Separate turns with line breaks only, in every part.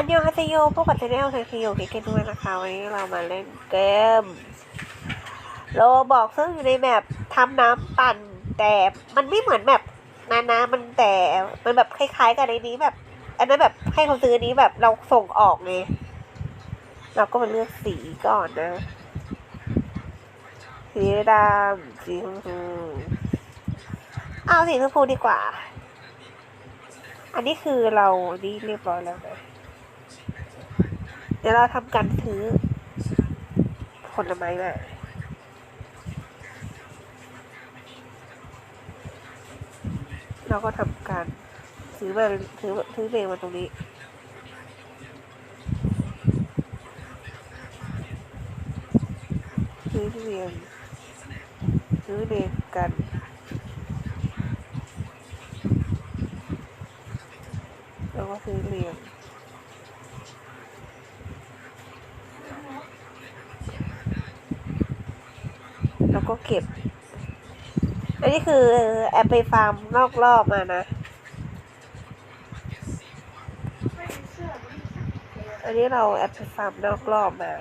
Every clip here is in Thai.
อันยองฮาเซโยพวกปัตเตอร์เนลเซโยเกเกนด้วยนะคะวันนี้เรามาเล่นเกมโลบอกซึ่งอยู่ในแบบทำน้ำปั่น แต่มันไม่เหมือนแบบนานามันแต่มันแบบคล้ายๆกันในนี้แบบ อันนั้นแบบให้เขาซื้ออันนี้แบบเราส่งออกไงเราก็มาเลือกสีก่อนนะ สีดำสีชมพูเอาสีชมพูดีกว่า อันนี้คือเรานี่เรียบร้อยแล้วนะ เดี๋ยวเราทำการซื้อผลไม้มาเราก็ทำการซื้อมาซื้อซื้อเรียงมาตรงนี้ซื้อเรียงซื้อเรียงกันแล้วก็ซื้อเรียง แล้วก็ เก็บ อันนี้คือแอปไปฟาร์มนอกรอบมานะ อันนี้เราแอปไปฟาร์มนอกรอบมา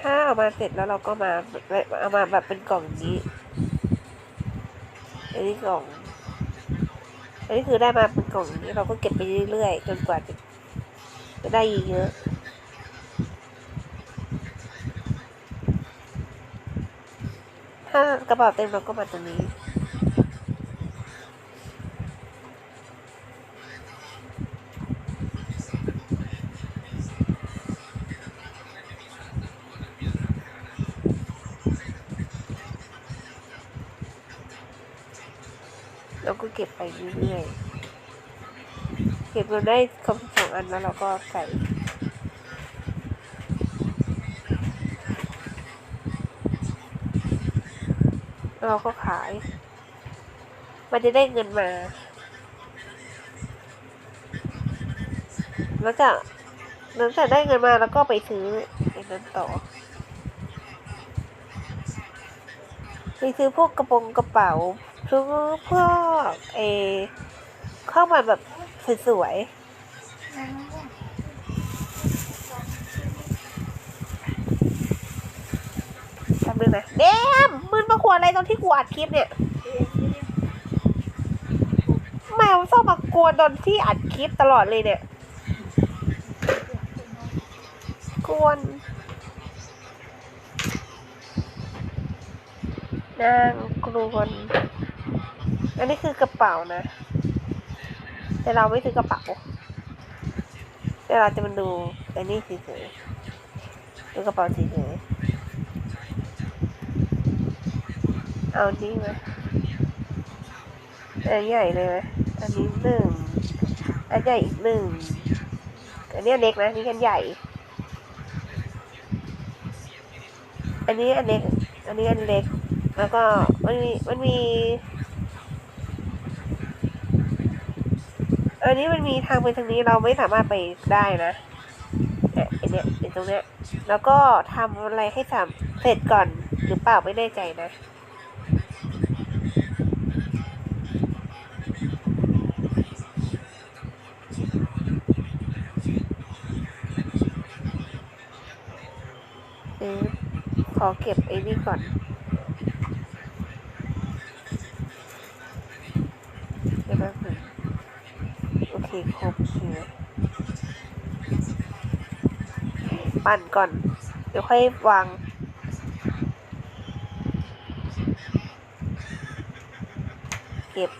ถ้าเอามาเสร็จแล้วเราก็มาเอามาแบบเป็นกล่องนี้ นนี้กล่อง อันนี้คือได้มาเป็นกล่องนี้เราก็เก็บไปเรื่อยๆจนกว่าจะจะได้เยอะถ้ากระเป๋าเต็มเราก็มาตรงนี้ เราก็เก็บไปเรื่อยๆ เก็บมาได้ครบสองอันแล้วเราก็ใส่เราก็ขาย มันจะได้เงินมา แล้วจากหลังจากได้เงินมาแล้วก็ไปซื้อไอ้นั้นต่อ ไปซื้อพวกกระโปรงกระเป๋า ซื้อพวกเอข้ามาแบบสวยๆทำนึงนะเดมมึนมาขวดอะไรตอนที่กูอัดคลิปเนี่ยแมวชอบมากวนตอนที่อัดคลิปตลอดเลยเนี่ย กวนนางกรวน อันนี้คือกระเป๋านะ แต่เราไม่ซื้อกระเป๋าแต่เราจะมาดูอันนี้เฉยๆดูกระเป๋าเฉยๆเอานี่ไหมอันใหญ่เลยไหมอันนี้หนึ่งอันใหญ่อีกหนึ่งอันนี้อันเล็กนะอันนี่อันใหญ่ อันนี้อันเล็ก อันนี้อันเล็ก แล้วก็มันมีมันมี อันนี้มันมีทางไปทางนี้เราไม่สามารถไปได้นะเนี่ยไอเนี้ยไอตรงเนี้ย แล้วก็ทำอะไรให้สำเสร็จก่อนหรือเปล่าไม่แน่ใจนะเออขอเก็บไอ้นี่ก่อน โอเคครบโอเคปั่นก่อน เดี๋ยวค่อยวาง เก็บ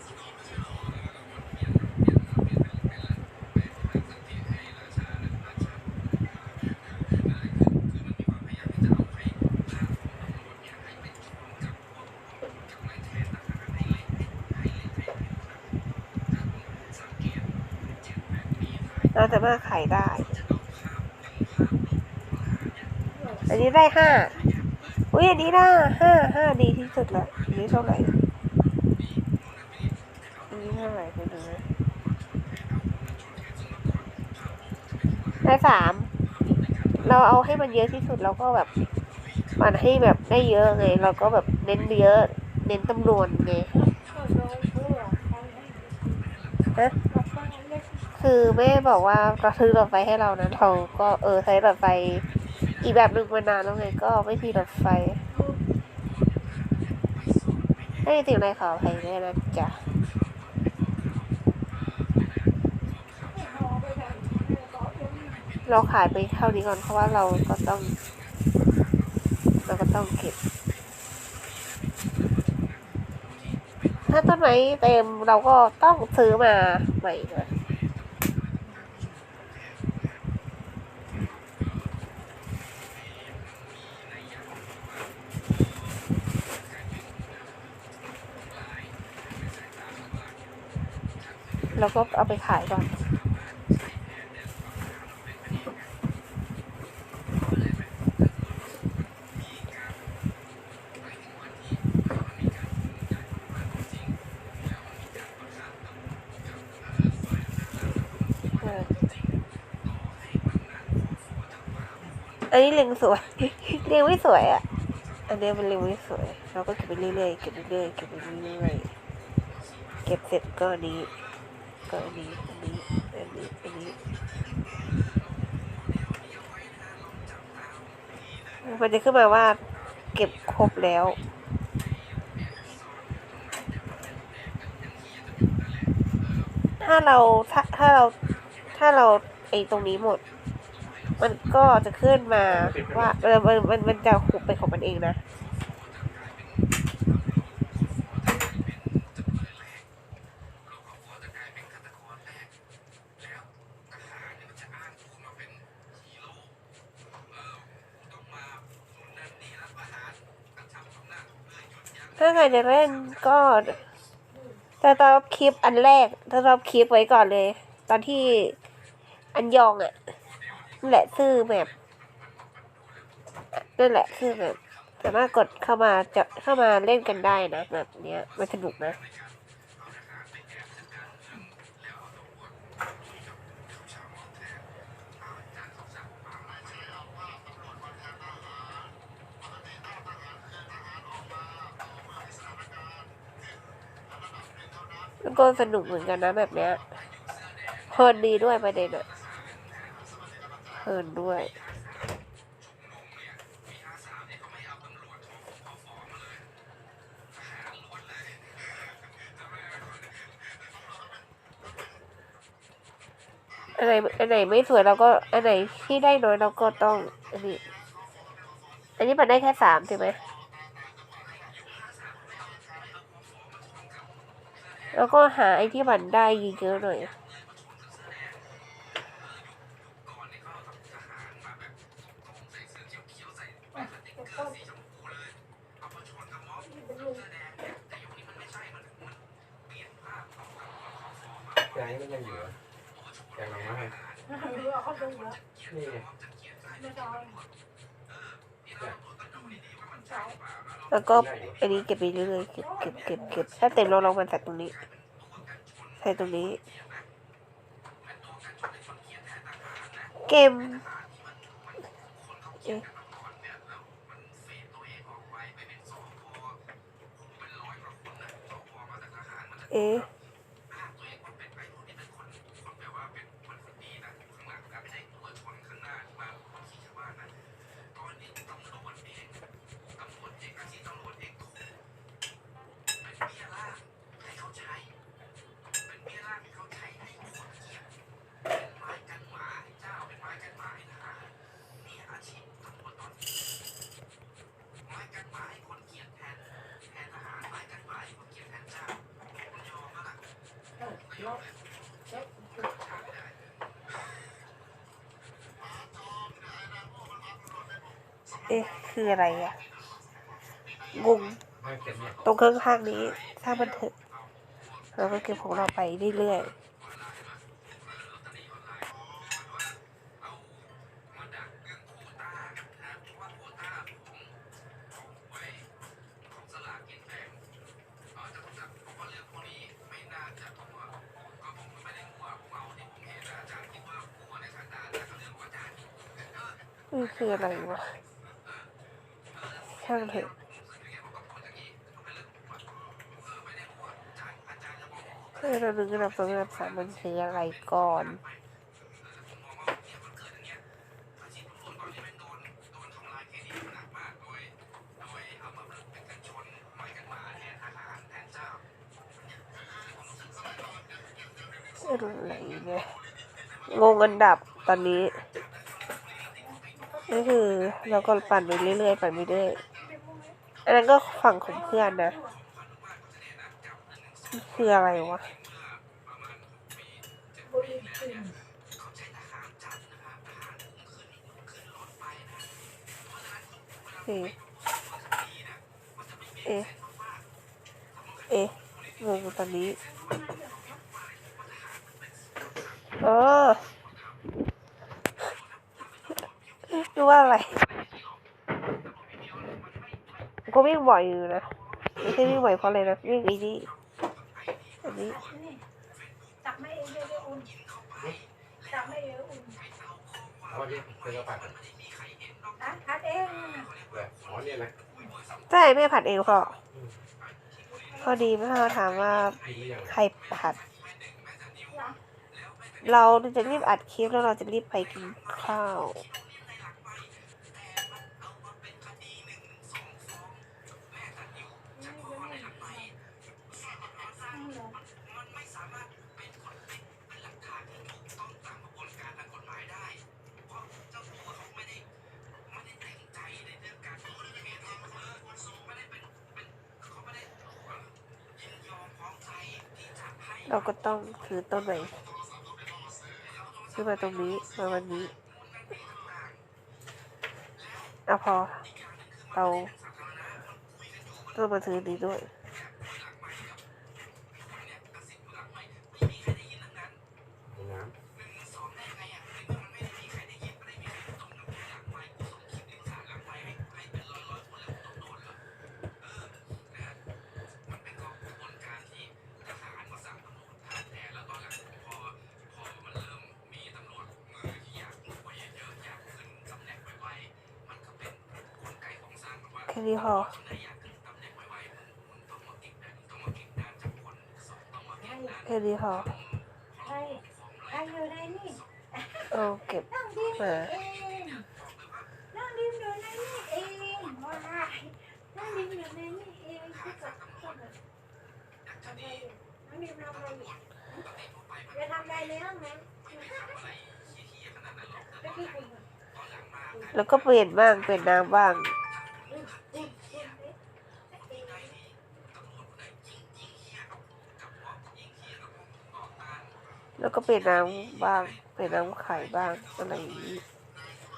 เราจะมาขายได้ อันนี้ได้ห้าอุ้ยอันนี้ได้ห้าห้าดีที่สุดละอันนี้เท่าไหร่อันนี้เท่าไหร่ไปดูนะได้สามเราเอาให้มันเยอะที่สุดเราก็แบบมันให้แบบได้เยอะไง เราก็แบบเน้นเยอะ เน้นจำนวนไงฮะ คือแม่บอกว่าเราซื้อรถไฟให้เรานะเราก็เออใช้รถไฟอีกแบบหนึ่งมานานแล้วไงก็ไม่มีรถไฟไม่ได้สิ่งอะไรขออภัยด้วยนะจ๊ะเราขายไปเท่านี้ก่อนเพราะว่าเราก็ต้อง เราก็ต้องเก็บ ถ้าต้นไม้เต็มเราก็ต้องซื้อมาใหม่นะ เราก็เอาไปขายก่อน อันนี้เล็งสวยเล็งไม่สวยอะ อันนี้มันเล็งไม่สวย เราก็เก็บไปเรื่อยๆ เก็บไปเรื่อยๆ เก็บไปเรื่อยๆ เก็บเสร็จก็นี้ ก็อันนี้อันนี้อันนี้อันนี้มันจะขึ้นมาว่า เก็บครบแล้วถ้าเราถ้าถ้าเราถ้าเราไอ้ตรงนี้หมด มันก็จะขึ้นมาว่าเออมันมันมันจะหุบไปของมันเองนะ ถ้าใครจะเล่นก็จะตอบคลิปอันแรกจะตอบคลิปไว้ก่อนเลย ตอนที่อันยองอะนั่นแหละชื่อแบบนั่นแหละชื่อแบบสามารถกดเข้ามาจะเข้ามาเล่นกันได้นะแบบเนี้ยมันสนุกนะ แล้วก็สนุกเหมือนกันนะแบบเนี้ยเพลินดีด้วยประเด็นอะเพลินด้วยอันไหนอันไหนไม่สวยเราก็อันไหนที่ได้น้อยเราก็ต้องอันนี้ อันนี้มันได้แค่สามใช่ไหม แล้วก็หาไอ้ที่มันได้เยอะๆหน่อย
ยายมันยังอยู่เหรอยังลองมาให้นี่ไง
แล้วก็อันนี้เก็บไปเรื่อยๆเก็บเก็บเก็บเก็บถ้าเต็มเราลองมันใส่ตรงนี้ ใส่ตรงนี้ เกมเอ๊ะ คืออะไรอะงง
ให้เก็บเนี่ย
ตรงข้างๆนี้ถ้ามันเถอะเราก็เก็บของเราไปเรื่อยๆนี่คืออะไรวะ ช่างเถอะให้เราดึงระดับสองระดับสามมันคืออะไรก่อนอะไรเนี่ยงงอันดับตอนนี้นี่คือเราก็ปั่นไปเรื่อยๆปั่นไปเรื่อย อันนั้นก็ฝั่งของเพื่อนนะ คืออะไรวะเอ๊ะเอ๊ะเอ๊ะงงตอนนี้อ๋อดูว่าอะไร ก็วิ่งบ่อยอยู่นะไม่ใช่วิ่งบ่อยเพราะอะไรนะวิ่งไอ้นี่อันนี้
จับไม่เองเดี๋ยวได้อุ่นจับไม่เองอุ่น
เอาดิเป็นกระปัด
นะคัดเอง
แบบอ๋อเนี่ยนะ
ใช่แม่ผัดเองพอพอดีแม่เขาถามว่า
กินหรือยัง
ใครผัด เราจะรีบอัดคลิปแล้วเราจะรีบไปกินข้าว เราก็ต้องซื้อต้นไหนซื้อมาตรงนี้มาวันนี้เอาพอเราต้องมาซื้อนี้ด้วย
น้ำ
แค่นี้พอ แค่นี้พอ
ใครใครอยู่ในนี่
เอาเก็บ
นั่งดิม
มา
เองนั่งดิมอยู่ในนี่เองว้ายนั่งดิมอยู่ในนี่เองที่กับที่กับ อะไรนั่งดิมทำอะไรอยู่จะทำอะไรในห้องนั้นไปที่คุณก่อน
แล้วก็เปลี่ยนบ้างเปลี่ยนน้ำบ้าง
อืมอืมอืมเอ๊ะ
แล้วก็เปลี่ยนน้ำบ้าง เปลี่ยนน้ำไข่บ้างอะไรอย่างนี้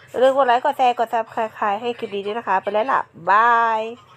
อย่าลืมกดไลค์กดแชร์กดซับสไครต์ให้คลิปนี้ด้วยนะคะ ไปแล้วล่ะ บาย